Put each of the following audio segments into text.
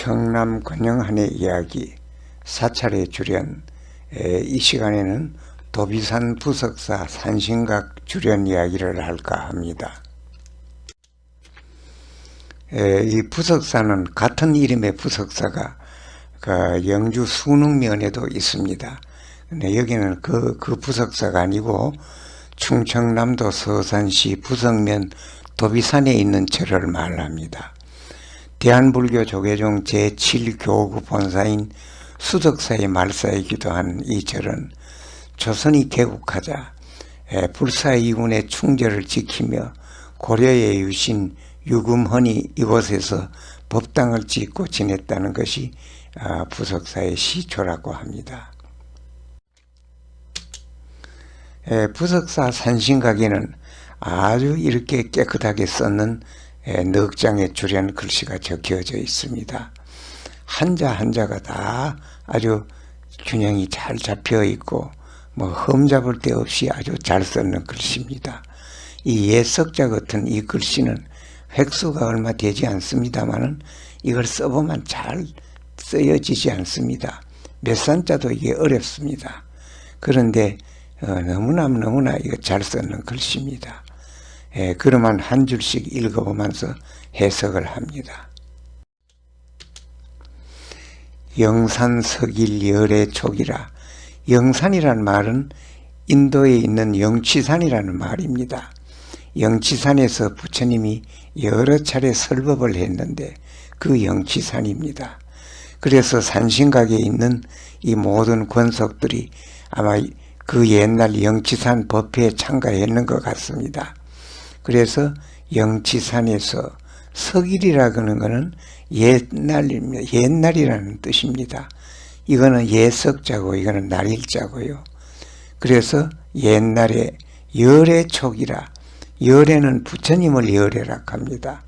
청남 근영한의 이야기 사찰의 주련 에, 이 시간에는 도비산 부석사 산신각 주련 이야기를 할까 합니다. 에, 이 부석사는 같은 이름의 부석사가 그 영주 순흥면에도 있습니다. 근데 여기는 그, 그 부석사가 아니고 충청남도 서산시 부석면 도비산에 있는 절을 말합니다. 대한불교 조계종 제7교구 본사인 수덕사의 말사이기도 한 이 절은 조선이 개국하자 에, 불사 이군의 충절을 지키며 고려의 유신 유금헌이 이곳에서 법당을 짓고 지냈다는 것이 아, 부석사의 시초라고 합니다. 에, 부석사 산신각에는 아주 이렇게 깨끗하게 썼는 에, 넉 장의 주련 글씨가 적혀져 있습니다. 한자 한자가 다 아주 균형이 잘 잡혀 있고 뭐 흠잡을 데 없이 아주 잘 썼는 글씨입니다. 이 예석자 같은 이 글씨는 획수가 얼마 되지 않습니다만은 이걸 써보면 잘 쓰여지지 않습니다. 몇 산자도 이게 어렵습니다. 그런데 어, 너무나 너무나 이거 잘 쓰는 글씨입니다. 예, 그러면 한 줄씩 읽어보면서 해석을 합니다. 영산석일 열의 촉이라 영산이란 말은 인도에 있는 영치산이라는 말입니다. 영치산에서 부처님이 여러 차례 설법을 했는데 그 영치산입니다. 그래서 산신각에 있는 이 모든 권속들이 아마 그 옛날 영치산 법회에 참가했는 것 같습니다. 그래서 영치산에서 석일이라 그러는 것은 옛날입니다. 옛날이라는 뜻입니다. 이거는 예석자고 이거는 날일자고요. 그래서 옛날에 열의 촉이라 열에는 부처님을 열애라 합니다.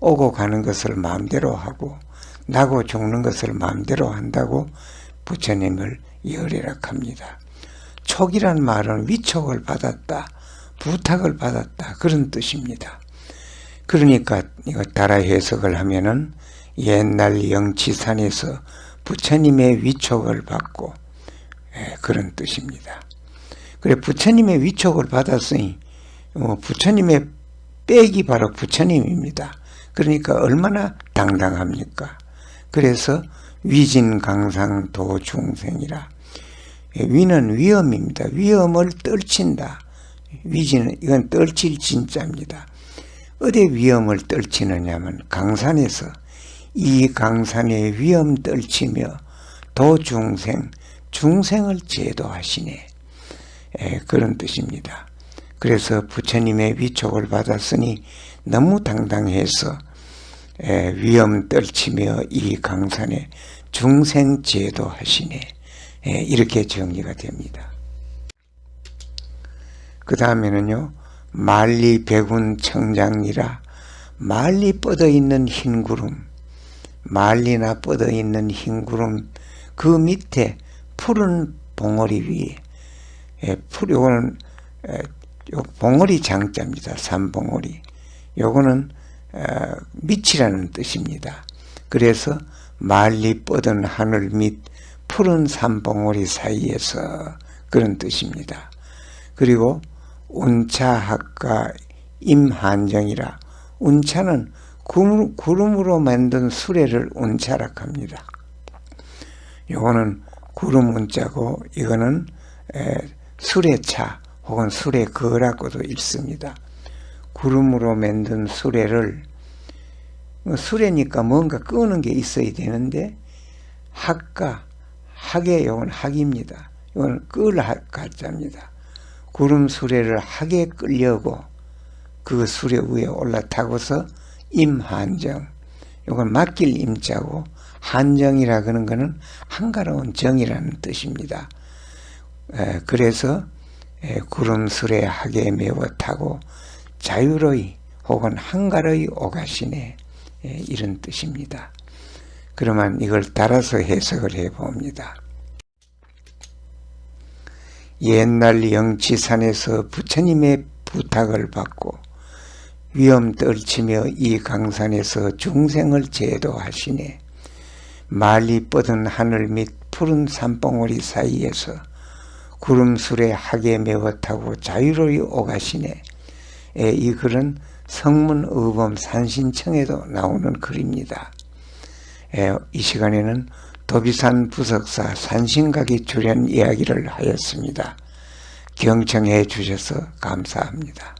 오고 가는 것을 마음대로 하고 나고 죽는 것을 마음대로 한다고 부처님을 열애라 합니다. 촉이란 말은 위촉을 받았다, 부탁을 받았다 그런 뜻입니다. 그러니까 이거 따라 해석을 하면은 옛날 영치산에서 부처님의 위촉을 받고 예, 그런 뜻입니다. 그래 부처님의 위촉을 받았으니 어, 부처님의 백이 바로 부처님입니다. 그러니까 얼마나 당당합니까? 그래서 위진강상 도중생이라 예, 위는 위험입니다. 위험을 떨친다. 위진은 이건 떨칠 진짜입니다. 어디 위험을 떨치느냐면 강산에서 이 강산의 위험 떨치며 도중생 중생을 제도하시네 에, 그런 뜻입니다. 그래서 부처님의 위촉을 받았으니 너무 당당해서 에, 위험 떨치며 이 강산에 중생 제도하시네 에, 이렇게 정리가 됩니다. 그 다음에는요 만리 백운 청장이라 말리 뻗어 있는 흰 구름 말리나 뻗어 있는 흰 구름 그 밑에 푸른 봉오리 위에 예, 풀 요거는 에, 요 봉오리 장자입니다. 삼봉오리 요거는 에, 밑이라는 뜻입니다. 그래서 말리 뻗은 하늘 밑 푸른 삼봉오리 사이에서 그런 뜻입니다. 그리고 운차학과 임한정이라 운차는 구름으로 만든 수레를 운차라 합니다. 요거는 구름 운자고 이거는 수레차 혹은 수레거라고도 읽습니다. 구름으로 만든 수레를 뭐 수레니까 뭔가 끄는 게 있어야 되는데 학과 학의 요건 학입니다. 이건 끌 가짜입니다. 구름 수레를 하게 끌려고 그 수레 위에 올라타고서 임한정 이건 맡길 임자고 한정이라 그런 거는 한가로운 정이라는 뜻입니다. 에, 그래서 에, 구름 수레 하게 메워 타고 자유로이 혹은 한가로이 오가시네 에, 이런 뜻입니다. 그러면 이걸 따라서 해석을 해봅니다. 옛날 영치산에서 부처님의 부탁을 받고 위험 떨치며 이 강산에서 중생을 제도하시네. 말리 뻗은 하늘 및 푸른 산봉우리 사이에서 구름술에 하게 메워 타고 자유로이 오가시네. 예, 이 글은 성문의범 산신청에도 나오는 글입니다. 예, 이 시간에는 도비산 부석사 산신각이 출연 이야기를 하였습니다. 경청해 주셔서 감사합니다.